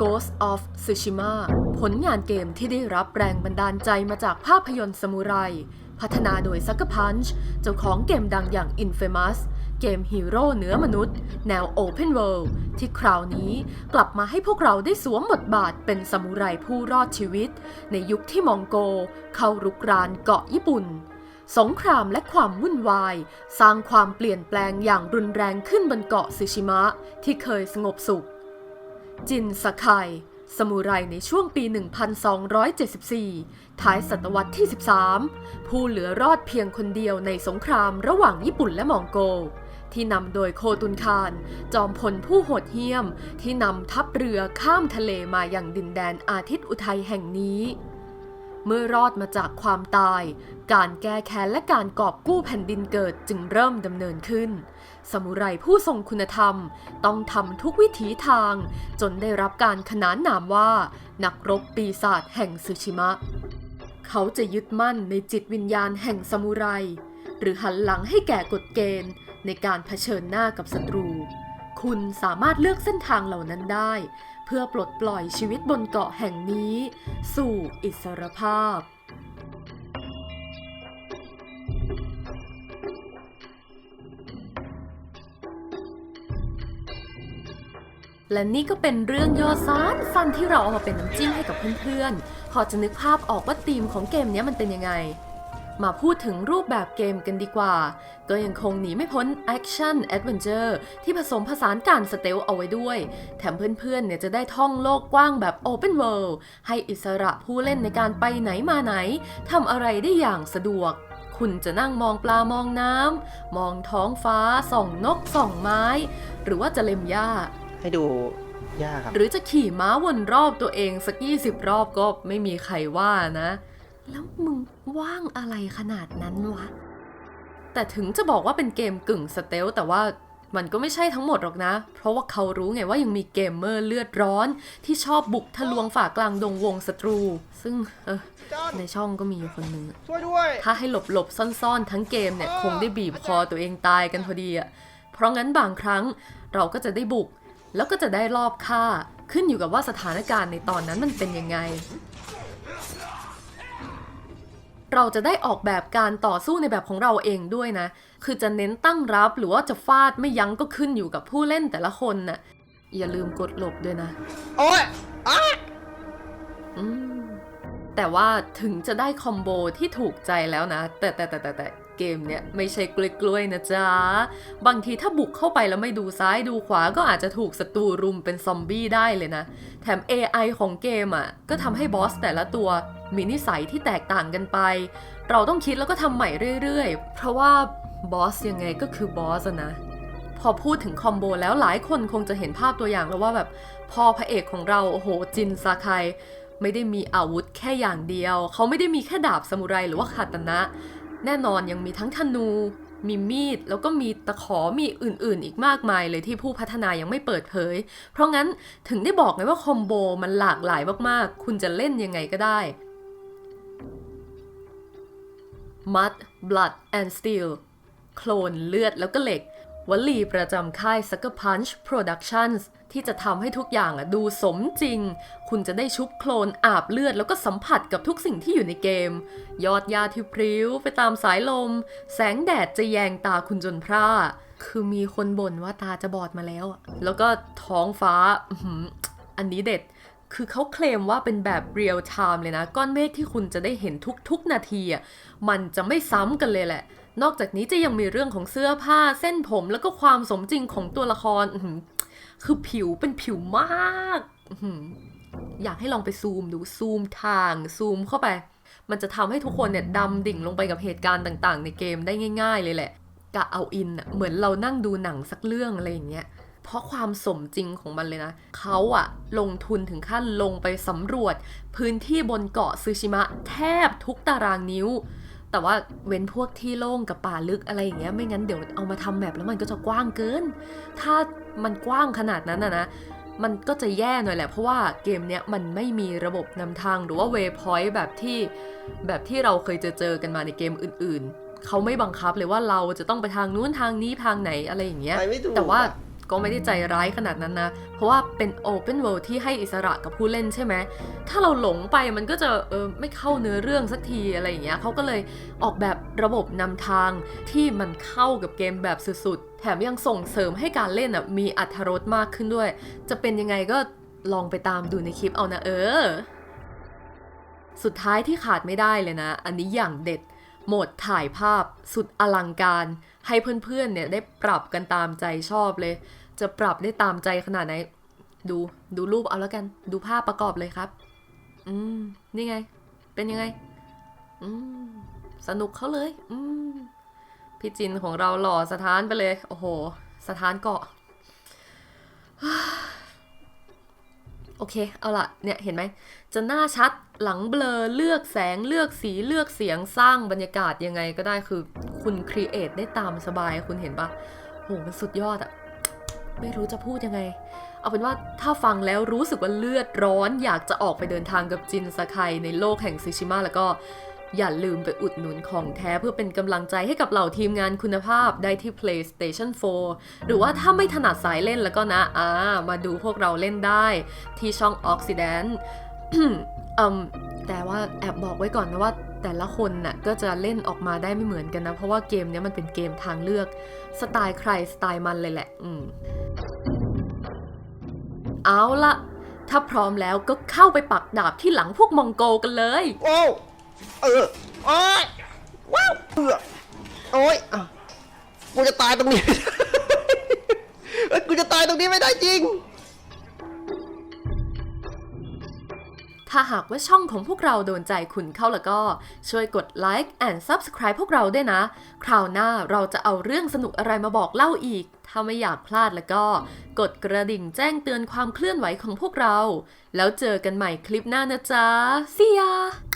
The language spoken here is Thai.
Ghost of Tsushima ผลงานเกมที่ได้รับแรงบันดาลใจมาจากภาพยนตร์สมุไร พัฒนาโดย Sucker Punch เจ้าของเกมดังอย่าง Infamous เกมฮีโร่เหนือมนุษย์ แนว Open World ที่คราวนี้กลับมาให้พวกเราได้สวมบทบาทเป็นสมุไรผู้รอดชีวิต ในยุคที่มองโก เข้ารุกรานเกาะญี่ปุ่นสงครามและความวุ่นวาย สร้างความเปลี่ยนแปลงอย่างรุนแรงขึ้นบนเกาะซึชิมะ ที่เคยสงบสุข จินสกายสมุไรในช่วงปี 1274 ท้ายศตวรรษที่ 13 ผู้เหลือรอดเพียงคนเดียวในสงครามระหว่างญี่ปุ่นและมองโก ที่นำโดยโคตุนคารจอมพลผู้โหดเหี้ยม ที่นำทัพเรือข้ามทะเลมาอย่างดินแดนอาทิตย์อุทัยแห่งนี้ เมื่อรอดมาจากความตาย การแก้แค้นและการกอบกู้แผ่นดินเกิดจึงเริ่มดำเนินขึ้น สมุไรผู้ทรงคุณธรรมต้องทำทุกวิถีทาง จนได้รับการขนานนามว่า นักรบปีศาจแห่งซึชิมะ เขาจะยึดมั่นในจิตวิญญาณแห่งสมุไร หรือหันหลังให้แก่กฎเกณฑ์ในการเผชิญหน้ากับศัตรู คุณสามารถเลือกเส้นทางเหล่านั้นได้ พื่อปลดปล่อยชีวิตบนเกาะแห่งนี้ สู่อิสรภาพและนี่ก็เป็นเรื่องย่อสั้นสั้นที่เราเอามาเป็นน้ำจิ้มให้กับเพื่อนๆ พอจะนึกภาพออกว่าธีมของเกมนี้มันเป็นยังไง มาพูดถึงรูปแบบเกมกันดีกว่า ก็ยังคงหนีไม่พ้น Action Adventure ที่ผสมผสานการสเตลเอาไว้ด้วย แถมเพื่อนๆเนี่ยจะได้ท่องโลกกว้างแบบ Open World ให้อิสระผู้เล่นในการไปไหนมาไหนทำอะไรได้อย่างสะดวก คุณจะนั่งมองปลามองน้ำมองท้องฟ้า ส่องนก ส่องไม้ หรือว่าจะเล็มหญ้า ให้ดูยากครับ หรือจะขี่ม้าวนรอบตัวเองสักยี่สิบรอบก็ไม่มีใครว่านะ แล้วมึงว่างอะไรขนาดนั้นวะ แต่ถึงจะบอกว่าเป็นเกมกึ่งสเตลแต่ว่ามันก็ไม่ใช่ทั้งหมดหรอกนะ เพราะว่าเขารู้ไงว่ายังมีเกมเมอร์เลือดร้อน ที่ชอบบุกทะลวงฝ่ากลางดงวงศัตรู ซึ่งเออในช่องก็มีอยู่คนหนึ่งอะช่วยด้วย ถ้าให้หลบหลบๆซ่อนๆ ทั้งเกมเนี่ยคงได้บีบคอตัวเองตายกันพอดีอะเพราะงั้นบางครั้งเราก็จะได้บุก แล้วก็จะได้รอบฆ่า ขึ้นอยู่กับว่าสถานการณ์ในตอนนั้นมันเป็นยังไง เราจะได้ออกแบบการต่อสู้ในแบบของเราเองด้วยนะ คือจะเน้นตั้งรับหรือว่าจะฟาดไม่ยั้งก็ขึ้นอยู่กับผู้เล่นแต่ละคนน่ะ อย่าลืมกดหลบด้วยนะ โอ้ยอ้าอืมแต่ว่าถึงจะได้คอมโบที่ถูกใจแล้วนะ แต่แต่แต่แต่แต่ เกมเนี่ยไม่ใช่กล้วยๆนะจ๊ะ บางทีถ้าบุกเข้าไปแล้วไม่ดูซ้ายดูขวาก็อาจจะถูกศัตรูรุมเป็นซอมบี้ได้เลยนะ แถม AI ของเกมอะก็ทำให้บอสแต่ละตัวมีนิสัยที่แตกต่างกันไป เราต้องคิดแล้วก็ทำใหม่เรื่อยๆ เพราะว่าบอสยังไงก็คือบอสนะพอพูดถึงคอมโบแล้วหลายคนคงจะเห็นภาพตัวอย่างแล้วว่าแบบพอพระเอกของเราโอ้โหจินซาไคไม่ได้มีอาวุธแค่อย่างเดียว เขาไม่ได้มีแค่ดาบซามูไรหรือว่าคาตนะ แน่นอนยังมีทั้งธนู มีมีด แล้วก็มีตะขอมีอื่นๆ อีกมากมายเลยที่ผู้พัฒนายังไม่เปิดเผย เพราะงั้นถึงได้บอกไงว่าคอมโบมันหลากหลายมากๆ คุณจะเล่นยังไงก็ได้ Mud Blood and Steel โคลนเลือดแล้วก็เหล็ก วลีประจำค่าย Sucker Punch Productions ที่จะทำให้ทุกอย่างอะดูสมจริง คุณจะได้ชุบโคลนอาบเลือดแล้วก็สัมผัสกับทุกสิ่งที่อยู่ในเกม ยอดยาที่พริ้วไปตามสายลม แสงแดดจะแยงตาคุณจนพร่า คือมีคนบ่นว่าตาจะบอดมาแล้วอะแล้วก็ท้องฟ้าอืมอันนี้เด็ด คือเขาเคลมว่าเป็นแบบเรียลไทม์เลยนะ ก้อนเมฆที่คุณจะได้เห็นทุกๆนาทีอะมันจะไม่ซ้ำกันเลยแหละ นอกจากนี้จะยังมีเรื่องของเสื้อผ้าเส้นผมแล้วก็ความสมจริงของตัวละครคือผิวเป็นผิวมากอยากให้ลองไปซูมดูซูมทางซูมเข้าไป มันจะทำให้ทุกคนเนี่ยดำดิ่งลงไปกับเหตุการณ์ต่าง ๆ ในเกมได้ง่าย ๆ เลยแหละกะเอาอินเหมือนเรานั่งดูหนังสักเรื่องอะไรอย่างเงี้ยเพราะความสมจริงของมันเลยนะ เขาอะลงทุนถึงขั้นลงไปสำรวจ พื้นที่บนเกาะซูชิมะแทบทุกตารางนิ้ว แต่ว่าเว้นพวกที่โล่งกับป่าลึกอะไรอย่างเงี้ยไม่งั้นเดี๋ยวเอามาทำแบบแล้วมันก็จะกว้างเกิน ถ้ามันกว้างขนาดนั้นอะนะมันก็จะแย่หน่อยแหละ เพราะว่าเกมเนี้ยมันไม่มีระบบนำทางหรือว่า waypoint แบบที่แบบที่เราเคยเจอเจอกันมาในเกมอื่น ๆ เขาไม่บังคับเลยว่าเราจะต้องไปทางนู้นทางนี้ทางไหนอะไรอย่างเงี้ยไปไม่ถูกแต่ว่าอะ ก็ไม่ได้ใจร้ายขนาดนั้นนะ เพราะว่าเป็น Open World ที่ให้อิสระกับผู้เล่นใช่ไหม ถ้าเราหลงไปมันก็จะเออไม่เข้าเนื้อเรื่องสักทีอะไรอย่างเงี้ยเขาก็เลยออกแบบระบบนำทางที่มันเข้ากับเกมแบบสุดๆ แถมยังส่งเสริมให้การเล่นอะมีอัธรสมากขึ้นด้วย จะเป็นยังไงก็ลองไปตามดูในคลิปเอานะเออ สุดท้ายที่ขาดไม่ได้เลยนะ อันนี้อย่างเด็ดโหมดถ่ายภาพสุดอลังการ ให้เพื่อนๆเนี่ยได้ปรับกันตามใจชอบเลย จะปรับได้ตามใจขนาดไหน ดูดูรูปเอาแล้วกัน ดูภาพประกอบเลยครับ อืม นี่ไง เป็นยังไง อืม สนุกเขาเลย อืม พี่จินของเราหล่อสถานไปเลย โอ้โห สถานเกาะ โอเค เอาละเนี่ย เห็นไหม จะหน้าชัด หลังเบลอ เลือกแสง เลือกสี เลือกเสียง สร้างบรรยากาศยังไงก็ได้ คือ คุณครีเอทได้ตามสบาย คุณเห็นปะโห มันสุดยอดอะ ไม่รู้จะพูดยังไง เอาเป็นว่าถ้าฟังแล้วรู้สึกว่าเลือดร้อน อยากจะออกไปเดินทางกับจินสไคในโลกแห่งซิชิมะแล้วก็อย่าลืมไปอุดหนุนของแท้เพื่อเป็นกำลังใจให้กับเหล่าทีมงานคุณภาพได้ที่ PlayStation 4 หรือว่าถ้าไม่ถนัดสายเล่นแล้วก็นะอ่ามาดูพวกเราเล่นได้ที่ช่อง Oxidant อืมแต่ว่าแอบบอกไว้ก่อนนะว่าแต่ละคนน่ะก็จะเล่นออกมาได้ไม่เหมือนกันนะ เพราะว่าเกมเนี้ยมันเป็นเกมทางเลือก สไตล์ใครสไตล์มันเลยแหละ อืม เอาละถ้าพร้อมแล้วก็เข้าไปปักดาบที่หลังพวกมองโกกันเลย โอ้เออโอ้ยว้าวเออโอ้ยอะกูจะตายตรงนี้ เอ้ยกูจะตายตรงนี้ไม่ได้จริง ถ้าหากว่าช่องของพวกเราโดนใจคุณเข้าแล้วก็ ช่วยกดไลค์ and subscribe พวกเราด้วยนะ คราวหน้าเราจะเอาเรื่องสนุกอะไรมาบอกเล่าอีก ถ้าไม่อยากพลาดแล้วก็ กดกระดิ่งแจ้งเตือนความเคลื่อนไหวของพวกเรา แล้วเจอกันใหม่คลิปหน้านะจ๊ะ See ya